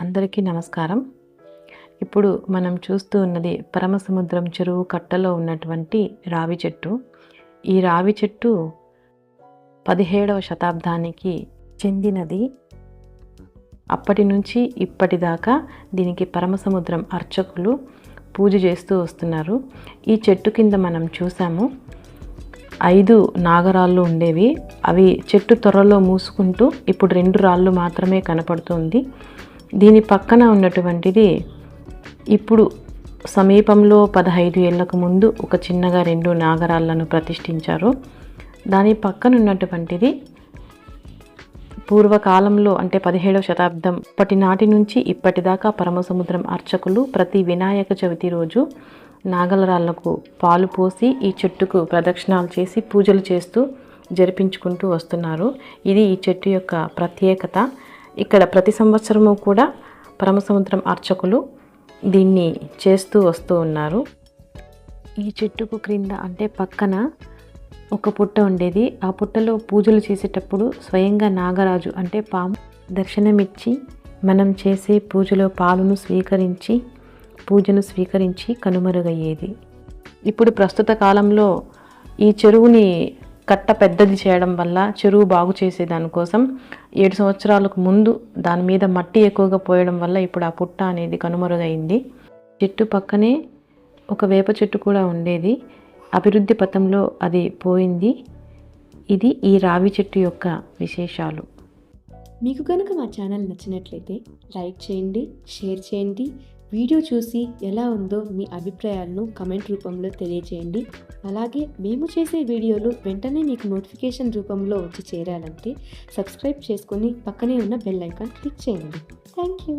అందరికీ నమస్కారం. ఇప్పుడు మనం చూస్తూ ఉన్నది పరమసముద్రం చెరువు కట్టలో ఉన్నటువంటి రావి చెట్టు. ఈ రావి చెట్టు పదిహేడవ శతాబ్దానికి చెందినది. అప్పటి నుంచి ఇప్పటిదాకా దీనికి పరమసముద్రం అర్చకులు పూజ చేస్తూ వస్తున్నారు. ఈ చెట్టు కింద మనం చూసాము ఐదు నాగరాళ్ళు ఉండేవి. అవి చెట్టు త్వరలో మూసుకుంటూ ఇప్పుడు రెండు రాళ్ళు మాత్రమే కనపడుతుంది దీని పక్కన ఉన్నటువంటిది ఇప్పుడు సమీపంలో పదహైదు ఏళ్ళకు ముందు ఒక చిన్నగా రెండు నాగరాళ్ళను ప్రతిష్ఠించారు. దాని పక్కన ఉన్నటువంటిది పూర్వకాలంలో అంటే పదిహేడవ శతాబ్దం ఇప్పటి నాటి నుంచి ఇప్పటిదాకా పరమసముద్రం అర్చకులు ప్రతి వినాయక చవితి రోజు నాగలరాళ్ళకు పాలు పోసి ఈ చెట్టుకు ప్రదక్షిణాలు చేసి పూజలు చేస్తూ జరిపించుకుంటూ వస్తున్నారు. ఇది ఈ చెట్టు యొక్క ప్రత్యేకత. ఇక్కడ ప్రతి సంవత్సరము కూడా పరమసముద్రం అర్చకులు దీన్ని చేస్తూ వస్తూ ఉన్నారు. ఈ చెట్టుకు క్రింద అంటే పక్కన ఒక పుట్ట ఉండేది. ఆ పుట్టలో పూజలు చేసేటప్పుడు స్వయంగా నాగరాజు అంటే పాము దర్శనమిచ్చి మనం చేసే పూజలో పాలును స్వీకరించి పూజను స్వీకరించి కనుమరుగయ్యేది. ఇప్పుడు ప్రస్తుత కాలంలో ఈ చెరువుని కట్ట పెద్దది చేయడం వల్ల చెరువు బాగు చేసే దానికోసం ఏడు సంవత్సరాలకు ముందు దాని మీద మట్టి ఎక్కువగా పోయడం వల్ల ఇప్పుడు ఆ పుట్ట అనేది కనుమరుగైంది. చెట్టు పక్కనే ఒక వేప చెట్టు కూడా ఉండేది. అభివృద్ధి పథంలో అది పోయింది. ఇది ఈ రావి చెట్టు యొక్క విశేషాలు. మీకు కనుక మా ఛానల్ నచ్చినట్లయితే లైక్ చేయండి షేర్ చేయండి వీడియో చూసి ఎలా ఉందో మీ అభిప్రాయాలను కమెంట్ రూపంలో తెలియజేయండి. అలాగే మేము చేసే వీడియోలు వెంటనే మీకు నోటిఫికేషన్ రూపంలో వచ్చి చేరాలంటే సబ్స్క్రైబ్ చేసుకుని పక్కనే ఉన్న బెల్ ఐకాన్ క్లిక్ చేయండి. Thank you.